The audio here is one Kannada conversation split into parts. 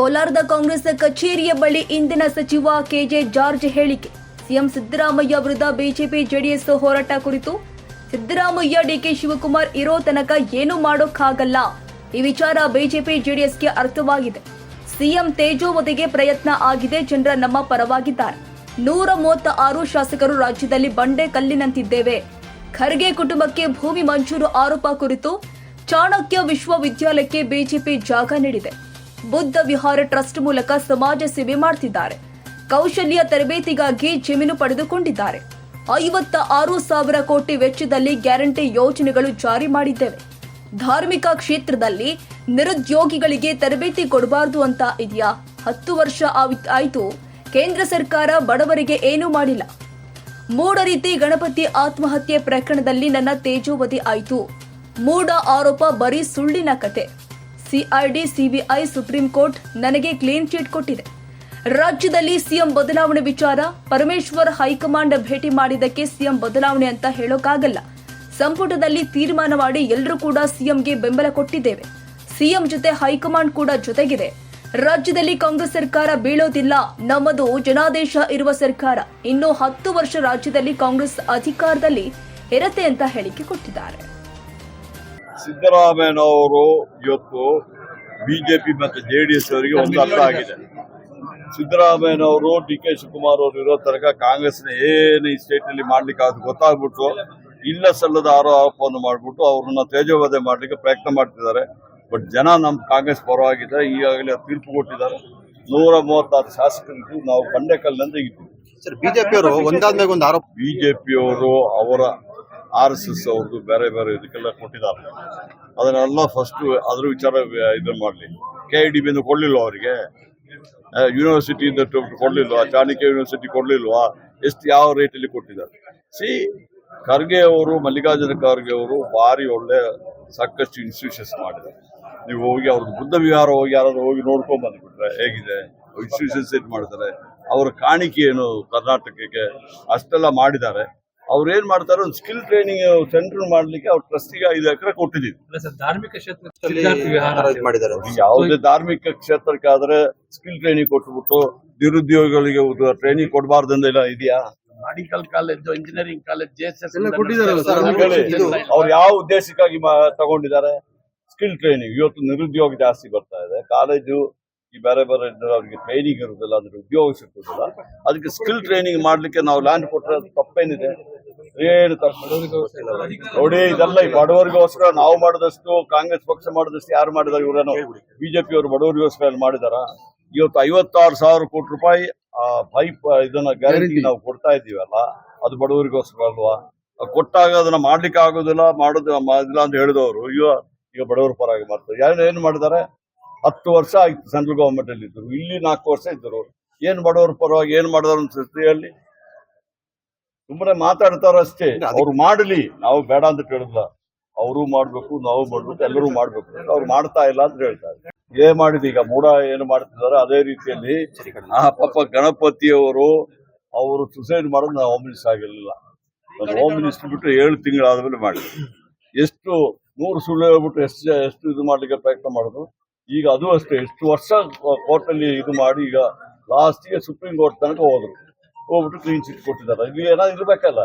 ಕೋಲಾರದ ಕಾಂಗ್ರೆಸ್ ಕಚೇರಿಯ ಬಳಿ ಇಂದಿನ ಸಚಿವ ಕೆಜೆ ಜಾರ್ಜ್ ಹೇಳಿಕೆ. ಸಿಎಂ ಸಿದ್ದರಾಮಯ್ಯ ವಿರುದ್ಧ ಬಿಜೆಪಿ ಜೆಡಿಎಸ್ ಹೋರಾಟ ಕುರಿತು ಸಿದ್ದರಾಮಯ್ಯ ಡಿಕೆ ಶಿವಕುಮಾರ್ ಇರೋ ತನಕ ಏನು ಮಾಡೋಕ್ಕಾಗಲ್ಲ. ಈ ವಿಚಾರ ಬಿಜೆಪಿ ಜೆಡಿಎಸ್ಗೆ ಅರ್ಥವಾಗಿದೆ. ಸಿಎಂ ತೇಜೋವಧಿಗೆ ಪ್ರಯತ್ನ ಆಗಿದೆ, ಜನರ ನಮ್ಮ ಪರವಾಗಿದ್ದಾರೆ. ನೂರ ಮೂವತ್ತ ಆರು ಶಾಸಕರು ರಾಜ್ಯದಲ್ಲಿ ಬಂಡೆ ಕಲ್ಲಿನಂತಿದ್ದೇವೆ. ಖರ್ಗೆ ಕುಟುಂಬಕ್ಕೆ ಭೂಮಿ ಮಂಜೂರು, ಆರೋಪ ಕುರಿತು ಚಾಣಕ್ಯ ವಿಶ್ವವಿದ್ಯಾಲಯಕ್ಕೆ ಬಿಜೆಪಿ ಜಾಗ ನೀಡಿದೆ. ಬುದ್ಧ ವಿಹಾರ ಟ್ರಸ್ಟ್ ಮೂಲಕ ಸಮಾಜ ಸೇವೆ ಮಾಡ್ತಿದ್ದಾರೆ. ಕೌಶಲ್ಯ ತರಬೇತಿಗಾಗಿ ಜಮೀನು ಪಡೆದುಕೊಂಡಿದ್ದಾರೆ. ಐವತ್ತ ಆರು ಸಾವಿರ ಕೋಟಿ ವೆಚ್ಚದಲ್ಲಿ ಗ್ಯಾರಂಟಿ ಯೋಜನೆಗಳು ಜಾರಿ ಮಾಡಿದ್ದೇವೆ. ಧಾರ್ಮಿಕ ಕ್ಷೇತ್ರದಲ್ಲಿ ನಿರುದ್ಯೋಗಿಗಳಿಗೆ ತರಬೇತಿ ಕೊಡಬಾರದು ಅಂತ ಇದೆಯಾ? ಹತ್ತು ವರ್ಷ ಆಯಿತು. ಕೇಂದ್ರ ಸರ್ಕಾರ ಬಡವರಿಗೆ ಏನೂ ಮಾಡಿಲ್ಲ. ಮೂಢ ರೀತಿ ಗಣಪತಿ ಆತ್ಮಹತ್ಯೆ ಪ್ರಕರಣದಲ್ಲಿ ನನ್ನ ತೇಜೋವಧಿ ಆಯಿತು. ಮೂಢ ಆರೋಪ ಬರೀ ಸುಳ್ಳಿನ ಕತೆ. ಸಿಐಡಿ ಸಿಬಿಐ, ಸುಪ್ರೀಂ ಕೋರ್ಟ್ ನನಗೆ ಕ್ಲೀನ್ ಚೀಟ್ ಕೊಟ್ಟಿದೆ. ರಾಜ್ಯದಲ್ಲಿ ಸಿಎಂ ಬದಲಾವಣೆ ವಿಚಾರ, ಪರಮೇಶ್ವರ್ ಹೈಕಮಾಂಡ್ ಭೇಟಿ ಮಾಡಿದ್ದಕ್ಕೆ ಸಿಎಂ ಬದಲಾವಣೆ ಅಂತ ಹೇಳೋಕ್ಕಾಗಲ್ಲ ಸಂಪುಟದಲ್ಲಿ ತೀರ್ಮಾನ ಮಾಡಿ ಎಲ್ಲರೂ ಕೂಡ ಸಿಎಂಗೆ ಬೆಂಬಲ ಕೊಟ್ಟಿದ್ದೇವೆ. ಸಿಎಂ ಜೊತೆ ಹೈಕಮಾಂಡ್ ಕೂಡ ಜೊತೆಗಿದೆ. ರಾಜ್ಯದಲ್ಲಿ ಕಾಂಗ್ರೆಸ್ ಸರ್ಕಾರ ಬೀಳೋದಿಲ್ಲ, ನಮ್ಮದು ಜನಾದೇಶ ಇರುವ ಸರ್ಕಾರ. ಇನ್ನು ಹತ್ತು ವರ್ಷ ರಾಜ್ಯದಲ್ಲಿ ಕಾಂಗ್ರೆಸ್ ಅಧಿಕಾರದಲ್ಲಿ ಇರತ್ತೆ ಅಂತ ಹೇಳಿಕೆ ಕೊಟ್ಟಿದ್ದಾರೆ. ಸಿದ್ದರಾಮಯ್ಯನವರು ಇವತ್ತು ಬಿಜೆಪಿ ಮತ್ತು ಜೆಡಿಎಸ್ ಅವರಿಗೆ ಒಂದು ಅರ್ಥ ಆಗಿದೆ. ಸಿದ್ದರಾಮಯ್ಯನವರು ಡಿ ಕೆ ಶಿವಕುಮಾರ್ ಅವರು ಇರೋ ತನಕ ಕಾಂಗ್ರೆಸ್ನ ಏನು ಈ ಸ್ಟೇಟ್ ಮಾಡಲಿಕ್ಕೆ ಮಾಡ್ಲಿಕ್ಕೆ ಅದು ಗೊತ್ತಾಗ್ಬಿಟ್ಟು ಇಲ್ಲ ಸಲ್ಲದ ಆರೋಪವನ್ನು ಮಾಡಿಬಿಟ್ಟು ಅವ್ರನ್ನ ತೇಜೋವಧೆ ಮಾಡ್ಲಿಕ್ಕೆ ಪ್ರಯತ್ನ ಮಾಡ್ತಿದ್ದಾರೆ. ಬಟ್ ಜನ ನಮ್ಮ ಕಾಂಗ್ರೆಸ್ ಪರವಾಗಿದ್ದಾರೆ. ಈಗಾಗಲೇ ತೀರ್ಪು ಕೊಟ್ಟಿದ್ದಾರೆ. ನೂರ ಮೂವತ್ತಾರು ಶಾಸಕರಿಗೂ ನಾವು ಬಂಡೆಕಲ್ಲಿನಿಂದ ಇದ್ದೀವಿ ಸರ್ ಬಿಜೆಪಿ ಅವರು ಒಂದಾದ್ಮೇಲೆ ಒಂದು ಆರೋಪ ಬಿಜೆಪಿಯವರು ಅವರ ಆರ್ ಎಸ್ ಎಸ್ ಅವ್ರದ್ದು ಬೇರೆ ಬೇರೆ ಇದಕ್ಕೆಲ್ಲ ಕೊಟ್ಟಿದ್ದಾರೆ. ಅದನ್ನೆಲ್ಲ ಫಸ್ಟು ಅದ್ರ ವಿಚಾರ ಇದು ಮಾಡಲಿ. ಕೆ ಐ ಡಿ ಬಿಂದು ಕೊಡಲಿಲ್ಲ ಅವರಿಗೆ? ಯೂನಿವರ್ಸಿಟಿಯಿಂದ ಕೊಡ್ಲಿಲ್ವಾ? ಚಾಣಕ್ಯ ಯೂನಿವರ್ಸಿಟಿ ಕೊಡಲಿಲ್ವಾ? ಎಷ್ಟು ಯಾವ ರೇಟಲ್ಲಿ ಕೊಟ್ಟಿದ್ದಾರೆ? ಸಿ ಖರ್ಗೆ ಅವರು, ಮಲ್ಲಿಕಾರ್ಜುನ ಖರ್ಗೆ ಅವರು ಭಾರಿ ಒಳ್ಳೆ ಸಾಕಷ್ಟು ಇನ್ಸ್ಟಿಟ್ಯೂಷನ್ಸ್ ಮಾಡಿದ್ದಾರೆ. ನೀವು ಹೋಗಿ ಅವ್ರದ್ದು ಬುದ್ಧ ವಿಹಾರ ಹೋಗಿ ಯಾರಾದ್ರೂ ಹೋಗಿ ನೋಡ್ಕೊಂಡು ಬಂದ್ಬಿಟ್ರೆ ಹೇಗಿದೆ? ಇನ್ಸ್ಟಿಟ್ಯೂಷನ್ಸ್ ಏನು ಮಾಡ್ತಾರೆ? ಅವರ ಕಾಣಿಕೆ ಏನು ಕರ್ನಾಟಕಕ್ಕೆ? ಅಷ್ಟೆಲ್ಲ ಮಾಡಿದ್ದಾರೆ. ಅವ್ರು ಏನ್ ಮಾಡ್ತಾರೆ ಒಂದು ಸ್ಕಿಲ್ ಟ್ರೈನಿಂಗ್ ಸೆಂಟರ್ ಮಾಡ್ಲಿಕ್ಕೆ ಅವ್ರ ಟ್ರಸ್ಟಿಗೆ ಐದು ಎಕರೆ ಕೊಟ್ಟಿದ್ದೀವಿ ಅಲ್ಲ ಸರ್ ಧಾರ್ಮಿಕ ಕ್ಷೇತ್ರದಲ್ಲಿ ಯಾವುದೇ ಧಾರ್ಮಿಕ ಕ್ಷೇತ್ರಕ್ಕಾದ್ರೆ ಸ್ಕಿಲ್ ಟ್ರೈನಿಂಗ್ ಕೊಟ್ಬಿಟ್ಟು ನಿರುದ್ಯೋಗಿಗಳಿಗೆ ಟ್ರೈನಿಂಗ್ ಕೊಡಬಾರ್ದಂದೆಲ್ಲ ಇದೆಯಾ? ಮೆಡಿಕಲ್ ಕಾಲೇಜ್ ಇಂಜಿನಿಯರಿಂಗ್ ಕಾಲೇಜ್ ಅವ್ರು ಯಾವ ಉದ್ದೇಶಕ್ಕಾಗಿ ತಗೊಂಡಿದ್ದಾರೆ? ಸ್ಕಿಲ್ ಟ್ರೈನಿಂಗ್ ಇವತ್ತು ನಿರುದ್ಯೋಗ ಜಾಸ್ತಿ ಬರ್ತಾ ಇದೆ. ಕಾಲೇಜು ಈ ಬೇರೆ ಬೇರೆ ಅವ್ರಿಗೆ ಟ್ರೈನಿಂಗ್ ಇರುವುದಿಲ್ಲ ಅದ್ರ ಉದ್ಯೋಗ ಸಿಕ್ಕುದಿಲ್ಲ. ಅದಕ್ಕೆ ಸ್ಕಿಲ್ ಟ್ರೈನಿಂಗ್ ಮಾಡ್ಲಿಕ್ಕೆ ನಾವು ಲ್ಯಾಂಡ್ ಕೊಟ್ರೆ ಅದು ತಪ್ಪೇನಿದೆ? ಏನು ತಪ್ಪು ನೋಡಿ ಇದೆಲ್ಲ ಈ ಬಡವರಿಗೋಸ್ಕರ ನಾವು ಮಾಡಿದಷ್ಟು ಕಾಂಗ್ರೆಸ್ ಪಕ್ಷ ಮಾಡಿದಷ್ಟು ಯಾರು ಮಾಡಿದಾರೆ ಇವರೇನು? ಬಿಜೆಪಿ ಅವರು ಬಡವರಿಗೋಸ್ಕರ ಮಾಡಿದಾರ? ಇವತ್ತು ಐವತ್ತಾರು ಸಾವಿರ ಕೋಟಿ ರೂಪಾಯಿ ಆ ಪೈಪ್ ಇದನ್ನ ಗ್ಯಾರಂಟಿ ನಾವು ಕೊಡ್ತಾ ಇದ್ದೀವಲ್ಲ ಅದು ಬಡವರಿಗೋಸ್ಕರ ಅಲ್ವಾ? ಕೊಟ್ಟಾಗ ಅದನ್ನ ಮಾಡ್ಲಿಕ್ಕೆ ಆಗೋದಿಲ್ಲ ಮಾಡೋದು ಮಾಡಿಲ್ಲ ಅಂತ ಹೇಳಿದವರು ಈಗ ಈಗ ಬಡವರ ಪರವಾಗಿ ಮಾಡ್ತಾರೆ. ಯಾರು ಏನು ಮಾಡಿದ್ದಾರೆ? ಹತ್ತು ವರ್ಷ ಆಯ್ತು ಸೆಂಟ್ರಲ್ ಗವರ್ಮೆಂಟ್ ಅಲ್ಲಿ ಇದ್ರು ಇಲ್ಲಿ ನಾಲ್ಕು ವರ್ಷ ಇದ್ರು ಏನ್ ಬಡವರ ಪರವಾಗಿ ಏನ್ ಮಾಡಿದಾರೆ ಅಂತ ಹೇಳಿ ಸುಮ್ಮನೆ ಮಾತಾಡ್ತಾರ ಅಷ್ಟೇ. ಅವ್ರು ಮಾಡಲಿ. ನಾವು ಬೇಡ ಅಂತ ಕೇಳಿಲ್ಲ ಅವರು ಮಾಡ್ಬೇಕು ನಾವು ಮಾಡ್ಬೇಕು ಎಲ್ಲರೂ ಮಾಡ್ಬೇಕು. ಅವ್ರು ಮಾಡ್ತಾ ಇಲ್ಲ ಅಂತ ಹೇಳ್ತಾರೆ. ಏನ್ ಮಾಡಿದ ಈಗ ಮೂಡ ಏನು ಮಾಡ್ತಿದ್ದಾರೆ ಅದೇ ರೀತಿಯಲ್ಲಿ ಆ ಪಾಪ ಗಣಪತಿಯವರು ಅವರು ಸುಸೈಡ್ ಮಾಡೋದು ನಾವು ಹೋಮ್ ಮಿನಿಸ್ಟರ್ ಆಗಿರ್ಲಿಲ್ಲ ನಾನು ಹೋಮ್ ಮಿನಿಸ್ಟರ್ ಬಿಟ್ಟು ಏಳು ತಿಂಗಳಾದ್ಮೇಲೆ ಮಾಡಿ ಎಷ್ಟು ನೂರು ಸುಳ್ಳು ಹೇಳ್ಬಿಟ್ಟು ಎಷ್ಟು ಎಷ್ಟು ಇದು ಮಾಡ್ಲಿಕ್ಕೆ ಪ್ರಯತ್ನ ಮಾಡೋದು ಈಗ ಅದು ಅಷ್ಟೇ. ಎಷ್ಟು ವರ್ಷ ಕೋರ್ಟ್ ಅಲ್ಲಿ ಇದು ಮಾಡಿ ಈಗ ಲಾಸ್ಟಿಗೆ ಸುಪ್ರೀಂ ಕೋರ್ಟ್ ತನಕ ಹೋದ್ರು. ಹೋಗ್ಬಿಟ್ಟು ಕ್ಲೀನ್ ಚಿಟ್ ಕೊಟ್ಟಿದ್ದಾರೆ. ಇಲ್ಲಿ ಏನಾದ್ರು ಇರ್ಬೇಕಲ್ಲ?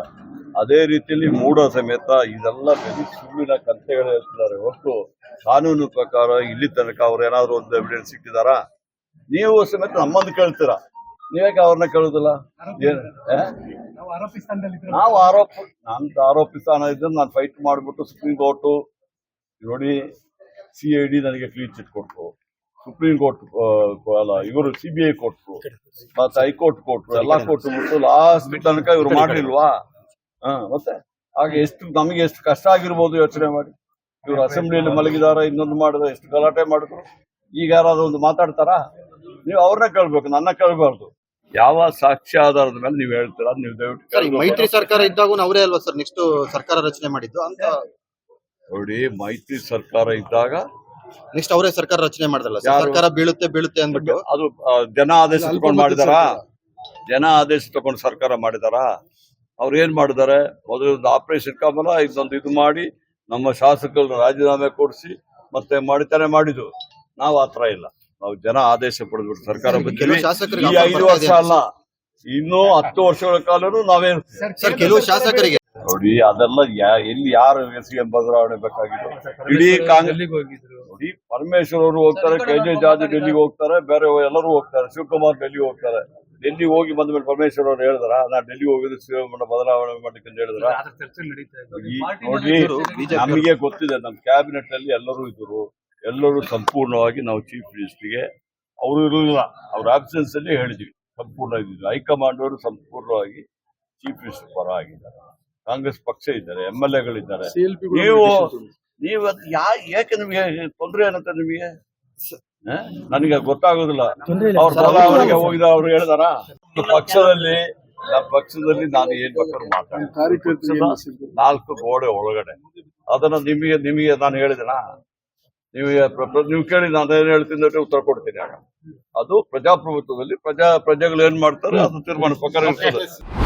ಅದೇ ರೀತಿಯಲ್ಲಿ ಮೂಢ ಸಮೇತ ಇದೆಲ್ಲ ಬರೀ ಸುಳ್ಳಿನ ಕಂತೆಗಳು ಹೇಳ್ತಿದ್ದಾರೆ. ಹೊರತು ಕಾನೂನು ಪ್ರಕಾರ ಇಲ್ಲಿ ತನಕ ಅವ್ರು ಏನಾದ್ರು ಒಂದು ಎವಿಡೆನ್ಸ್ ಸಿಕ್ಕಿದಾರಾ ನೀವು ಸಮೇತ ನಮ್ಮನ್ನು ಕೇಳ್ತೀರಾ? ನೀವ್ಯಾಕೆ ಅವ್ರನ್ನ ಕೇಳುದಿಲ್ಲ? ನಾವು ಆರೋಪ ನಂತ ಆರೋಪಿಸ್ತಾನ ಇದ್ದು ನಾನು ಫೈಟ್ ಮಾಡಿಬಿಟ್ಟು ಸುಪ್ರೀಂ ಕೋರ್ಟು ನೋಡಿ ಸಿ ಐ ಡಿ ನನಗೆ ಕ್ಲೀನ್ ಚಿಟ್ ಕೊಟ್ರು. ಸುಪ್ರೀಂ ಕೋರ್ಟ್ ಅಲ್ಲ ಇವರು ಸಿಬಿಐ ಬಿ ಐ ಕೊಟ್ರು. ಮತ್ತೆ ಹೈಕೋರ್ಟ್ ಕೊಟ್ರು ಎಲ್ಲಾ ಕೋರ್ಟ್ ಬಿಟ್ಟು ಲಾಸ್ಟ್ ತನಕ ಇವ್ರು ಮಾಡ್ಲಿಲ್ವಾ? ಹಾ ಮತ್ತೆ? ಹಾಗೆ ಎಷ್ಟು ನಮಗೆ ಎಷ್ಟು ಕಷ್ಟ ಆಗಿರ್ಬೋದು ಯೋಚನೆ ಮಾಡಿ. ಇವ್ರು ಅಸೆಂಬ್ಲಿಯಲ್ಲಿ ಮಲಗಿದಾರ ಇನ್ನೊಂದು ಮಾಡಿದ್ರೆ ಎಷ್ಟು ಗಲಾಟೆ ಮಾಡಿದ್ರು? ಈಗ ಯಾರಾದ್ರೂ ಒಂದು ಮಾತಾಡ್ತಾರಾ? ನೀವು ಅವ್ರನ್ನ ಕೇಳ್ಬೇಕು ನನ್ನ ಕೇಳಬಾರ್ದು. ಯಾವ ಸಾಕ್ಷ್ಯ ಆಧಾರದ ಮೇಲೆ ನೀವು ಹೇಳ್ತೀರಾ ನೀವು ದಯವಿಟ್ಟು ಮೈತ್ರಿ ಸರ್ಕಾರ ಇದ್ದಾಗ ಅವರೇ ಅಲ್ವಾ ಸರ್ ನೆಕ್ಸ್ಟ್ ಸರ್ಕಾರ ರಚನೆ ಮಾಡಿದ್ದು? ಅಂತ ನೋಡಿ ಮೈತ್ರಿ ಸರ್ಕಾರ ಇದ್ದಾಗ ನೆಕ್ಸ್ಟ್ ಅವರೇ ಸರ್ಕಾರ ರಚನೆ ಮಾಡಿದಲ್ಲ? ಸರ್ಕಾರ ಬೀಳುತ್ತೆ ಬೀಳುತ್ತೆ ಅಂದ್ಬಿಟ್ಟು ಅದು ಜನ ಆದೇಶ ತಗೊಂಡು ಮಾಡಿದಾರ ಜನ ಆದೇಶ ತಗೊಂಡು ಸರ್ಕಾರ ಮಾಡಿದಾರ ಅವ್ರು ಏನ್ ಮಾಡಿದ್ದಾರೆ ಮೊದಲು ಒಂದು ಆಪರೇಷನ್ ಕಮಲ ಇದೊಂದು ಇದು ಮಾಡಿ ನಮ್ಮ ಶಾಸಕರು ರಾಜೀನಾಮೆ ಕೊಡಿಸಿ ಮತ್ತೆ ಮಾಡಿತಾನೆ ಮಾಡಿದ್ದು ನಾವು ಆತರ ಇಲ್ಲ ನಾವು ಜನ ಆದೇಶ ಪಡೆದ್ಬಿಟ್ಟು ಸರ್ಕಾರ ಸರ್, ಕೆಲವು ಶಾಸಕರಿಗೆ ಈ ಐದು ವರ್ಷ ಅಲ್ಲ ಇನ್ನೂ ಹತ್ತು ವರ್ಷಗಳ ಕಾಲನು ನಾವೇನು ಸರ್ ಕೆಲವು ಶಾಸಕರಿಗೆ ನೋಡಿ ಅದೆಲ್ಲ ಎಲ್ಲಿ ಯಾರು ಎಂ ಬದಲಾವಣೆ ಬೇಕಾಗಿತ್ತು ಇಡೀ ಕಾಂಗ್ರೆಸ್ ಪರಮೇಶ್ವರ್ ಅವರು ಹೋಗ್ತಾರೆ ಕೆ ಜೆ ಜಾರ್ಜ್ ಡೆಲ್ಲಿಗೆ ಹೋಗ್ತಾರೆ ಬೇರೆ ಎಲ್ಲರೂ ಹೋಗ್ತಾರೆ ಶಿವಕುಮಾರ್ ಡೆಲ್ಲಿ ಹೋಗ್ತಾರೆ. ಡೆಲ್ಲಿ ಹೋಗಿ ಬಂದ ಮೇಲೆ ಪರಮೇಶ್ವರ್ ಅವರು ಹೇಳಿದ್ರ ನಾ ಡೆಲ್ಲಿ ಹೋಗಿದ್ರೆ ಸಿಎಂ ಬದಲಾವಣೆ ಮಾಡ್ಲಿಕ್ಕೆ ಅಂತ ಹೇಳಿದ್ರ? ನೋಡಿ ನಮಗೆ ಗೊತ್ತಿದೆ ನಮ್ಮ ಕ್ಯಾಬಿನೆಟ್ ಅಲ್ಲಿ ಎಲ್ಲರೂ ಇದ್ರು ಎಲ್ಲರೂ ಸಂಪೂರ್ಣವಾಗಿ ನಾವು ಚೀಫ್ ಮಿನಿಸ್ಟರ್ಗೆ ಅವರು ಇರಲಿಲ್ಲ ಅವ್ರ ಆಬ್ಸೆನ್ಸ್ ಅಲ್ಲಿ ಹೇಳಿದ್ವಿ ಸಂಪೂರ್ಣ ಇದ್ವಿ ಹೈಕಮಾಂಡ್ ಅವರು ಸಂಪೂರ್ಣವಾಗಿ ಚೀಫ್ ಮಿನಿಸ್ಟರ್ ಪರ ಆಗಿದ್ದಾರೆ. ಕಾಂಗ್ರೆಸ್ ಪಕ್ಷ ಇದ್ದಾರೆ ಎಂ ಎಲ್ ಎಗಳಿದ್ದಾರೆ. ನೀವು ನೀವು ಯಾ ಏಕೆ ನಿಮಗೆ ತೊಂದರೆ ಏನಂತ ನಿಮಗೆ? ನನಗೆ ಗೊತ್ತಾಗೋದಿಲ್ಲ. ಅವ್ರ ಬದಲಾವಣೆಗೆ ಹೋಗಿದ ಅವ್ರು ಹೇಳಿದಾರ ಪಕ್ಷದಲ್ಲಿ ನಮ್ಮ ಪಕ್ಷದಲ್ಲಿ ನಾನು ಏನ್ ಬೇಕಾದ್ರೂ ಮಾತಾಡ್ತೀನಿ. ನಾಲ್ಕು ಗೋಡೆ ಒಳಗಡೆ. ಅದನ್ನ ನಿಮಗೆ ನಿಮಗೆ ನಾನು ಹೇಳಿದೆನಾ? ಪ್ರ- ನೀವು ಕೇಳಿ ನಾನು ಏನ್ ಹೇಳ್ತೀನಿ ಉತ್ತರ ಕೊಡ್ತೀನಿ ಆಗ. ಅದು ಪ್ರಜಾಪ್ರಭುತ್ವದಲ್ಲಿ ಪ್ರಜಾ ಪ್ರಜೆಗಳು ಏನ್ ಮಾಡ್ತಾರೆ ಅದು ತೀರ್ಮಾನ ಪ್ರಕಾರ ಇರ್ತದೆ